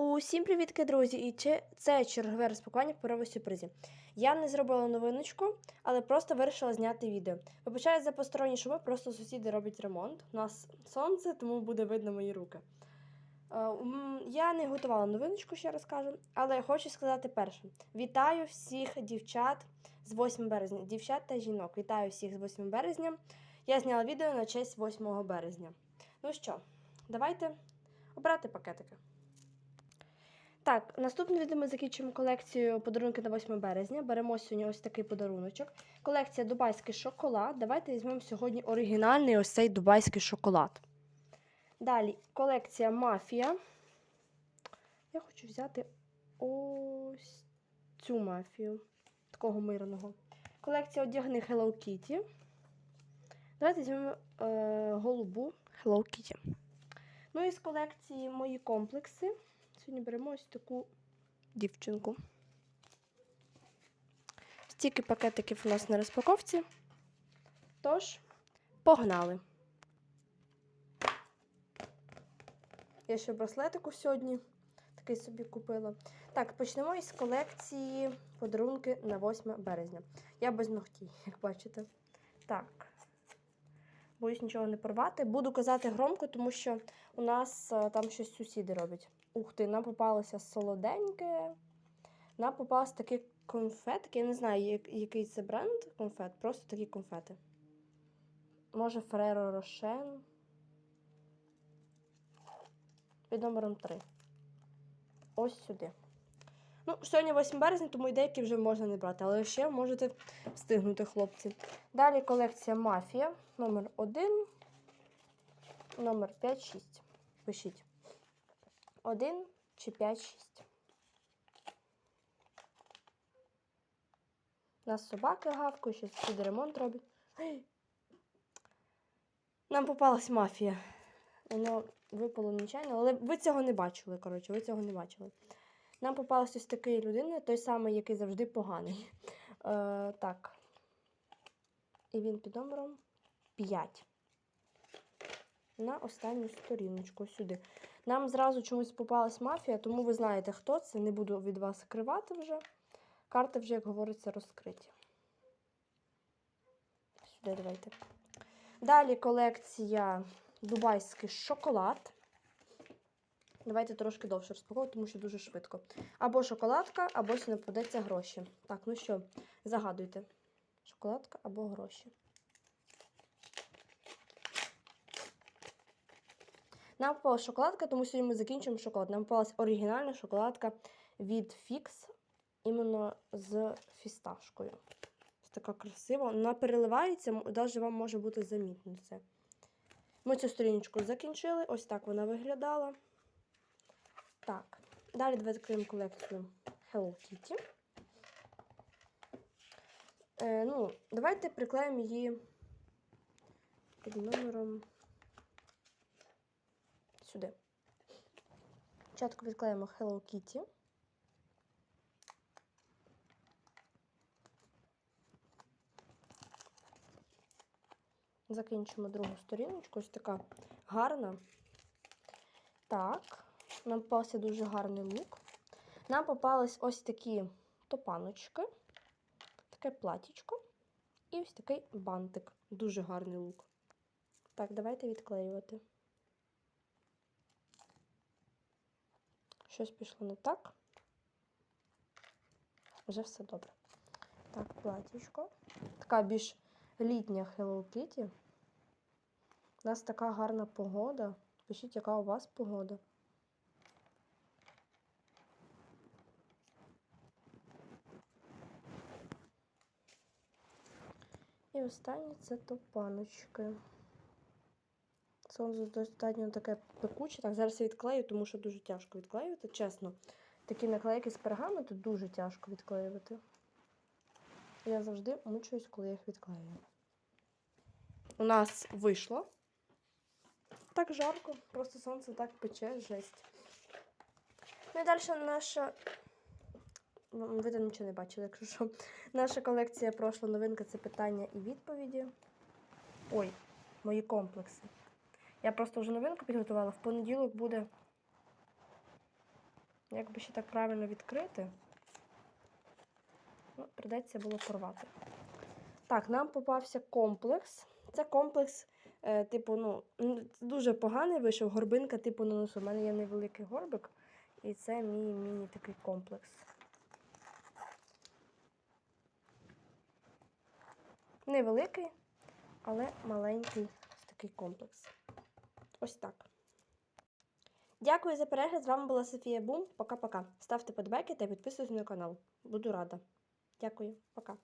Усім привітки, друзі! І чи- це чергове розпакування паперової сюрпризі. Я не зробила новиночку, але просто вирішила зняти відео. Вибачаю за посторонні шуми, просто сусіди роблять ремонт. У нас сонце, тому буде видно мої руки. Е, Я не готувала новиночку, ще раз кажу, але хочу сказати перше: вітаю всіх дівчат з 8 березня, дівчат та жінок. Вітаю всіх з 8 березня. Я зняла відео на честь 8 березня. Ну що, давайте обрати пакетики. Так, наступне відео ми закінчимо колекцію подарунки на 8 березня. Беремо сьогодні ось такий подаруночок. Колекція Дубайський шоколад. Давайте візьмемо сьогодні оригінальний ось цей дубайський шоколад. Далі колекція Мафія. Я хочу взяти ось цю мафію такого мирного. Колекція одягни Hello Kitty. Давайте візьмемо е, голубу Hello Kitty. Ну і з колекції мої комплекси. Сьогодні беремо ось таку дівчинку. Стільки пакетиків у нас на розпаковці. Тож, погнали. Я ще браслетику сьогодні такий собі купила. Так, почнемо із колекції подарунки на 8 березня. Я без ногтів, як бачите. Так. Боюсь нічого не порвати. Буду казати громко, тому що у нас е, там щось сусіди роблять. Ух ти, нам попалося солоденьке. Нам попалися такі конфетки. Я не знаю, який це бренд конфет, просто такі конфети. Може, Ferrero Rocher. Під номером 3. Ось сюди. Ну, сьогодні 8 березня, тому і деякі вже можна не брати, але ще можете встигнути, хлопці. Далі колекція Мафія. Номер 1, номер 5-6. Пишіть. 1 чи 5-6. У нас собаки гавкають, щось сюди ремонт роблять. Нам попалась мафія. Воно випало нечайно, але ви цього не бачили, коротше, ви цього не бачили. Нам попалась ось такий людина, той самий, який завжди поганий. Е, так. І він під номером 5. На останню сторіночку сюди. Нам зразу чомусь попалась мафія, тому ви знаєте, хто це. Не буду від вас скривати вже. Карти вже, як говориться, розкриті. Сюди давайте. Далі колекція Дубайський шоколад. Давайте трошки довше розпаковувати, тому що дуже швидко. Або шоколадка, або сюди попадеться гроші. Так, ну що, загадуйте. Шоколадка або гроші. Нам попалась шоколадка, тому сьогодні ми закінчимо шоколад. Нам попалась оригінальна шоколадка від Fix, іменно з фісташкою. Ось така красива. Вона переливається, навіть вам може бути замітно це. Ми цю сторіночку закінчили. Ось так вона виглядала. Так, далі давайте відкриємо колекцію Hello Kitty. Е, ну, давайте приклеїмо її під номером сюди. Спочатку відклеїмо Hello Kitty. Закінчимо другу сторіночку. Ось така гарна. Так, нам попався дуже гарний лук. Нам попались ось такі топаночки, таке платічко і ось такий бантик. Дуже гарний лук. Так, давайте відклеювати. Щось пішло не так. Вже все добре. Так, платічко. Така більш літня Hello Kitty. У нас така гарна погода. Пишіть, яка у вас погода. І останнє це топаночки. Сонце достатньо таке пекуче. Так, зараз я відклею, тому що дуже тяжко відклеювати, чесно. Такі наклейки з пергаменту дуже тяжко відклеювати. Я завжди мучуюсь, коли я їх відклею. У нас вийшло. Так жарко, просто сонце так пече, жесть. Ну і далі наша. Ну, Ви там нічого не бачили, якщо що. Наша колекція прошла новинка це питання і відповіді. Ой, мої комплекси. Я просто вже новинку підготувала. В понеділок буде Як би ще так правильно відкрити? Ну, придеться було порвати. Так, нам попався комплекс. Це комплекс, е, типу, ну, дуже поганий вийшов. Горбинка, типу, на носу. У мене є невеликий горбик, і це мій міні такий комплекс. Невеликий, але маленький такий комплекс. Ось так. Дякую за перегляд. З вами була Софія Бум. Пока-пока. Ставте подбайки та підписуйтесь на канал. Буду рада. Дякую, пока.